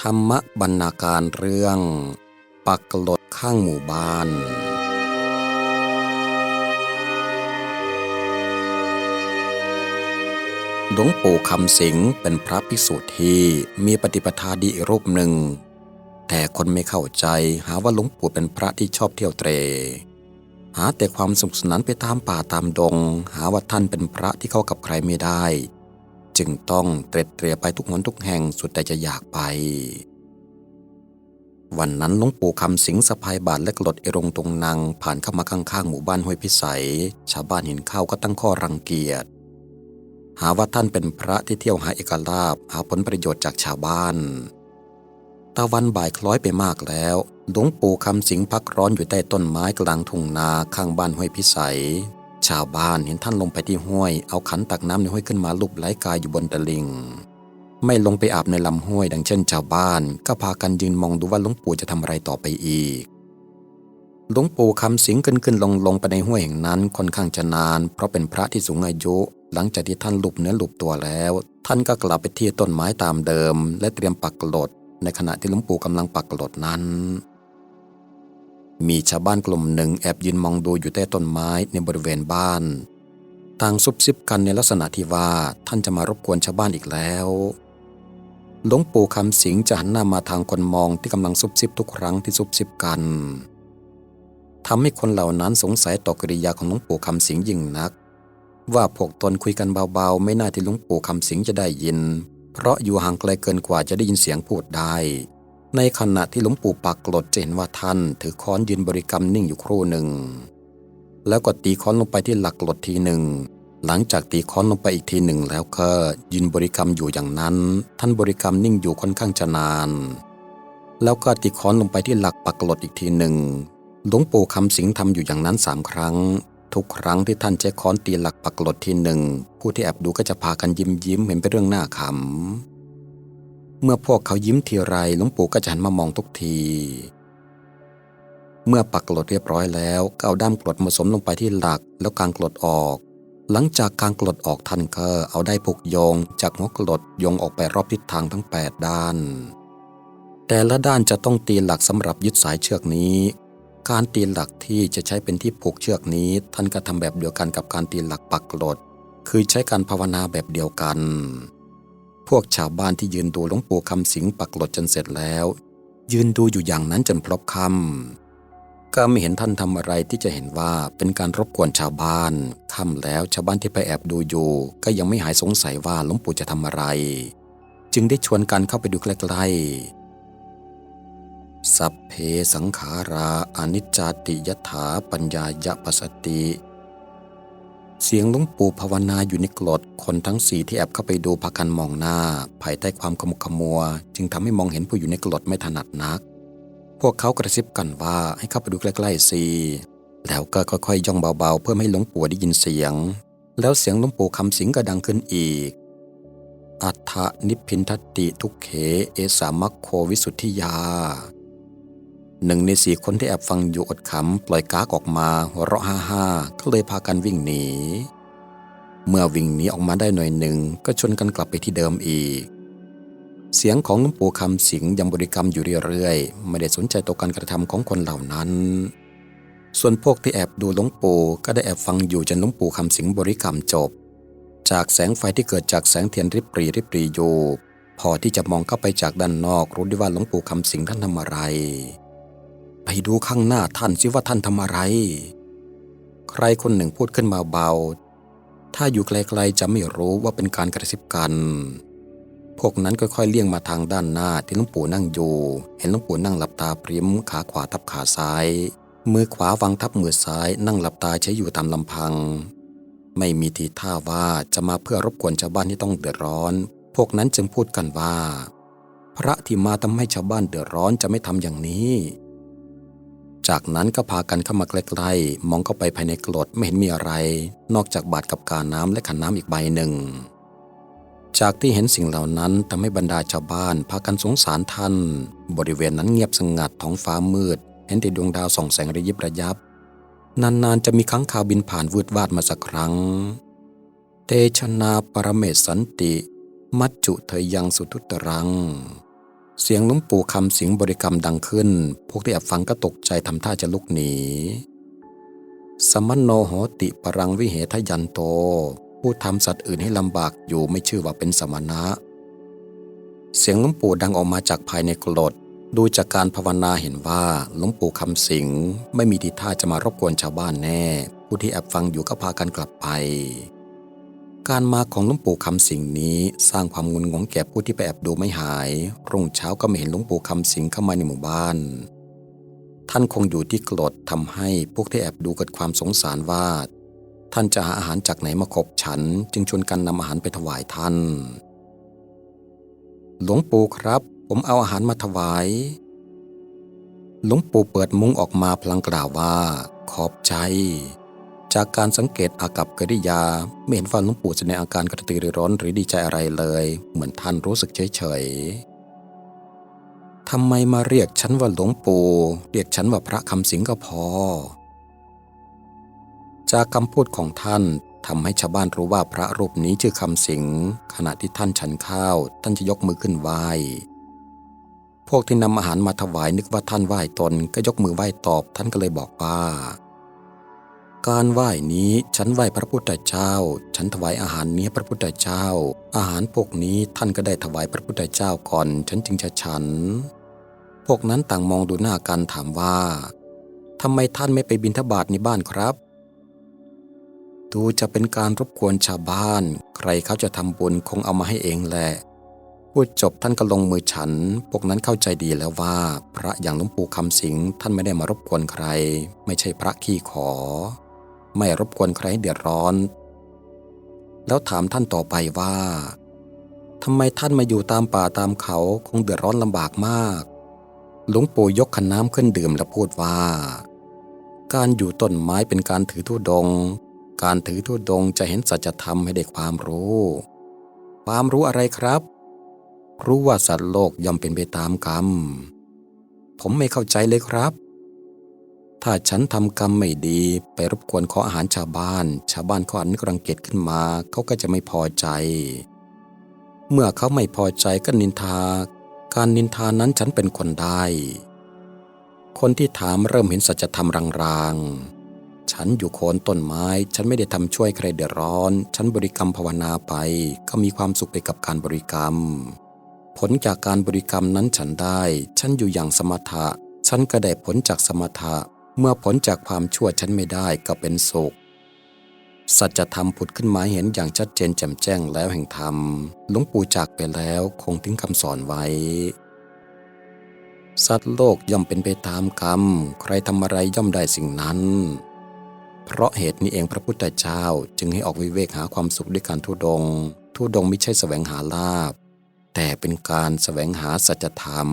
ธรรมบรรณาการเรื่อง ปักหลดข้างหมู่บ้าน หลวงปู่คำสิงเป็นพระภิกษุที่มีปฏิปทาดีอีกรูปหนึ่ง แต่คนไม่เข้าใจหาว่าหลวงปู่เป็นพระที่ชอบเที่ยวเตร หาแต่ความสนุกสนานไปตามป่าตามดง หาว่าท่านเป็นพระที่เข้ากับใครไม่ได้ จึงต้องเตร็ดเตรียไปทุกหนทุกแห่งสุดแต่จะอยากไป วันนั้นหลวงปู่คำสิงสะพายบาทและกรดเอรงตรงนางผ่านเข้ามาข้างๆหมู่บ้านห้วยพิสัย ชาวบ้านเห็นเข้าก็ตั้งข้อรังเกียจ หาว่าท่านเป็นพระที่เที่ยวหาเอกลาภหาผลประโยชน์จากชาวบ้านตะวันบ่ายคล้อยไปมากแล้วหลวงปู่คำสิงพักร้อนอยู่ใต้ต้นไม้กลางทุ่งนาข้างบ้านห้วยพิสัย ชาวบ้านเห็นท่านลงไปที่ห้วย เอาขันตักน้ำในห้วยขึ้นมาลุบไหลกายอยู่บนตะลิง ไม่ลงไปอาบในลำห้วยดังเช่นชาวบ้าน ก็พากันยืนมองดูว่าหลวงปู่จะทำอะไรต่อไปอีกหลวงปู่คำสิงขึ้นขึ้นลงลงไปในห้วยแห่งนั้นค่อนข้างจะนาน เพราะเป็นพระที่สูงอายุ หลังจากที่ท่านหลุบเนื้อหลุบตัวแล้ว ท่านก็กลับไปที่ต้นไม้ตามเดิม และเตรียมปักกลด ในขณะที่หลวงปู่กำลังปักกลดนั้น มีชาวบ้านกลุ่มหนึ่งแอบยืนมองดูอยู่ใต้ต้นไม้ในบริเวณบ้าน ต่างซุบซิบกันในลักษณะที่ว่าท่านจะมารบกวนชาวบ้านอีกแล้วหลวงปู่คำสิงจะหันหน้ามาทางคนมองที่กำลังซุบซิบทุกครั้งที่ซุบซิบกันทำให้คนเหล่านั้นสงสัยต่อกริยาของหลวงปู่คำสิงยิ่งนัก ว่าพวกตนคุยกันเบาๆ ไม่น่าที่หลวงปู่คำสิงจะได้ยิน เพราะอยู่ห่างไกลเกินกว่าจะได้ยินเสียงพูดได้ ในขณะที่หลวงปู่ปักกลดจะเห็นว่าท่าน ถือค้อนยืนบริกรรมนิ่งอยู่ครู่หนึ่ง แล้วก็ตีค้อนลงไปที่หลักกลดทีหนึ่ง หลังจากตีค้อนลงไปอีกทีหนึ่งแล้วก็ยืนบริกรรมอยู่อย่างนั้น ท่านบริกรรมนิ่งอยู่ค่อนข้างจะนาน แล้วก็ตีค้อนลงไปที่หลักปักกลดอีกทีหนึ่งหลวงปู่คำสิงทำอยู่อย่างนั้นสามครั้ง ทุกครั้งที่ท่านใช้ค้อนตีหลักปักกลดทีหนึ่งผู้ที่แอบดูก็จะพากันยิ้มยิ้มเห็นเป็นเรื่องหน่าขำ เมื่อพวกเขายิ้มทีไรหลวงปู่ก็จะหันมามองทุกที เมื่อปักกลดเรียบร้อยแล้วก็เอาด้ามกลดมาสมลงไปที่หลักแล้วกางกลดออก หลังจากกางกลดออกท่านก็เอาได้ผูกโยง จากหัวกลดโยงออกไปรอบทิศทางทั้ง 8 ด้าน แต่ละด้านจะต้องตีหลักสำหรับยึดสายเชือกนี้ การตีหลักที่จะใช้เป็นที่ผูกเชือกนี้ท่านก็ทำแบบเดียวกันกับการตีหลักปักกลดคือใช้การภาวนาแบบเดียวกัน พวกชาวบ้านที่ยืนดูหลวงปู่คำสิงปักกลดจนเสร็จแล้ว ยืนดูอยู่อย่างนั้นจนพลบคำก็ไม่เห็นท่านทำอะไรที่จะเห็นว่าเป็นการรบกวนชาวบ้านค่ำแล้วชาวบ้านที่ไปแอบดูอยู่ ก็ยังไม่หายสงสัยว่าหลวงปู่จะทำอะไร จึงได้ชวนกันเข้าไปดูใกล้ๆสัพเพสังขาราอนิจจติยถาปัญญายะปสติ เสียงหลวงปู่ภาวนาอยู่ในกรดคนทั้งสี่ที่แอบเข้าไปดูพากันมองหน้า ภายใต้ความขมุกขมัว จึงทำให้มองเห็นผู้อยู่ในกรดไม่ถนัดนัก พวกเขากระซิบกันว่าให้เข้าไปดูใกล้ๆสิแล้วก็ค่อยๆย่องเบาๆ เพื่อไม่ให้หลวงปู่ได้ยินเสียง แล้วเสียงหลวงปู่คำสิงก็ดังขึ้นอีก อัฏฐนิพพินทติทุกเข เอสามัคโควิสุทธิยา หนึ่งในสี่คนที่แอบฟังอยู่อดขำปล่อยก้ากออกมาหัวเราะฮ่าฮ่าก็เลยพากันวิ่งหนี เมื่อวิ่งหนีออกมาได้หน่อยหนึ่งก็ชนกันกลับไปที่เดิมอีก เสียงของหลวงปู่คำสิงยังบริกรรมอยู่เรื่อยๆ ไม่ได้สนใจต่อการกระทำของคนเหล่านั้น ส่วนพวกที่แอบดูหลวงปู่ก็ได้แอบฟังอยู่จนหลวงปู่คำสิงบริกรรมจบ จากแสงไฟที่เกิดจากแสงเทียนริบปรีริบปรีอยู่พอที่จะมองเข้าไปจากด้านนอกรู้ได้ว่าหลวงปู่คำสิงท่านทำอะไร ไปดูข้างหน้าท่านสิว่าท่านทำอะไร ใครคนหนึ่งพูดขึ้นมาเบา ถ้าอยู่ไกลๆจะไม่รู้ว่าเป็นการกระซิบกัน พวกนั้นค่อยๆเลี่ยงมาทางด้านหน้าที่หลวงปู่นั่งอยู่ เห็นหลวงปู่นั่งหลับตาพริมขาขวาทับขาซ้าย มือขวาวางทับมือซ้ายนั่งหลับตาใช้อยู่ตามลำพัง ไม่มีทีท่าว่าจะมาเพื่อรบกวนชาวบ้านที่ต้องเดือดร้อน พวกนั้นจึงพูดกันว่า พระที่มาทำให้ชาวบ้านเดือดร้อนจะไม่ทำอย่างนี้ จากนั้นก็พากันเข้ามาใกล้ๆมองเข้าไปภายในกรดไม่เห็นมีอะไร นอกจากบาดกับกาน้ำและขันน้ำอีกใบหนึ่ง จากที่เห็นสิ่งเหล่านั้นทำให้บรรดาชาวบ้าน พากันสงสารท่าน บริเวณนั้นเงียบสงัดท้องฟ้ามืด เห็นแต่ดวงดาวส่องแสงระยิบระยับ นานๆจะมีค้างคาวบินผ่านวืดวาดมาสักครั้ง เตชนาปรเมศสันติ มัจจุเทยยังสุทุตรัง เสียงหลวงปู่คำสิงบริกรรมดังขึ้น พวกที่แอบฟังก็ตกใจทำท่าจะลุกหนี สมณโนโหติปรังวิเหทยันโต ผู้ทำสัตว์อื่นให้ลำบากอยู่ไม่ชื่อว่าเป็นสมณะ เสียงหลวงปู่ดังออกมาจากภายในกรดดูจากการภาวนาเห็นว่าหลวงปู่คำสิงไม่มีทีท่าจะมารบกวนชาวบ้านแน่ ผู้ที่แอบฟังอยู่ก็พากันกลับไป การมาของหลวงปู่คำสิงนี้ สร้างความงุนงงแก่ผู้ที่ไปแอบดูไม่หาย รุ่งเช้าก็ไม่เห็นหลวงปู่คำสิงเข้ามาในหมู่บ้าน ท่านคงอยู่ที่กรดทำให้พวกที่แอบดูเกิดความสงสารว่า ท่านจะหาอาหารจากไหนมาขบฉัน จึงชวนกันนำอาหารไปถวายท่าน หลวงปู่ครับ ผมเอาอาหารมาถวาย หลวงปู่เปิดมุ้งออกมาพลางกล่าวว่า ขอบใจ จากการสังเกตอากับกริยา ไม่เห็นว่าหลวงปู่แสดงอาการกระตือรือร้นหรือดีใจอะไรเลย เหมือนท่านรู้สึกเฉยเฉยๆทำไมมาเรียกฉันว่าหลวงปู่เรียกฉันว่าพระคำสิงก็พอ จากคำพูดของท่านทำให้ชาวบ้านรู้ว่าพระรูปนี้ชื่อคำสิงขณะที่ท่านฉันข้าว ท่านจะยกมือขึ้นไหว้พวกที่นำอาหารมาถวายนึกว่าท่านไหว้ตนก็ยกมือไหว้ตอบท่านก็เลยบอกว่า การไหว้นี้ฉันไหว้พระพุทธเจ้า ฉันถวายอาหารนี้พระพุทธเจ้า อาหารพวกนี้ท่านก็ได้ถวายพระพุทธเจ้าก่อน ฉันจึงจะฉัน พวกนั้นต่างมองดูหน้ากันถามว่าทำไมท่านไม่ไปบิณฑบาตในบ้านครับ ดูจะเป็นการรบกวนชาวบ้าน ใครเขาจะทำบุญคงเอามาให้เองแหละพูดจบท่านก็ลงมือฉัน พวกนั้นเข้าใจดีแล้วว่า พระอย่างหลวงปู่คำสิงท่านไม่ได้มารบกวนใคร ไม่ใช่พระขี้ขอ ไม่รบกวนใครให้เดือดร้อน แล้วถามท่านต่อไปว่าทำไมท่านมาอยู่ตามป่าตามเขาคงเดือดร้อนลำบากมาก หลวงปู่ยกขันน้ำขึ้นดื่มแล้วพูดว่า การอยู่ต้นไม้เป็นการถือธุดง การถือธุดงจะเห็นสัจธรรมให้ได้ความรู้ ความรู้อะไรครับ รู้ว่าสัตว์โลกย่อมเป็นไปตามกรรม ผมไม่เข้าใจเลยครับ ถ้าฉันทำกรรมไม่ดี ไปรบกวนขออาหารชาวบ้าน ชาวบ้านเขาอันกรังเกียจขึ้นมา เขาก็จะไม่พอใจ เมื่อเขาไม่พอใจก็นินทา การนินทานั้นฉันเป็นคนได้ คนที่ถามเริ่มเห็นสัจธรรมรางๆ ฉันอยู่โคนต้นไม้ ฉันไม่ได้ทำช่วยใครเดือดร้อน ฉันบริกรรมภาวนาไป ก็มีความสุขไปกับการบริกรรม ผลจากการบริกรรมนั้นฉันได้ ฉันอยู่อย่างสมถะ ฉันก็ได้ผลจากสมถะ เมื่อผลจากความชั่วฉันไม่ได้ก็เป็นสุข สัจธรรมผุดขึ้นมาเห็นอย่างชัดเจนแจ่มแจ้งแล้วแห่งธรรมหลวงปู่จากไปแล้วคงทิ้งคำสอนไว้ สัตว์โลกย่อมเป็นไปตามกรรม ใครทำอะไรย่อมได้สิ่งนั้น เพราะเหตุนี้เองพระพุทธเจ้าจึงให้ออกวิเวกหาความสุขด้วยการทุดง ทุดงไม่ใช่แสวงหาลาภแต่เป็นการแสวงหาสัจธรรม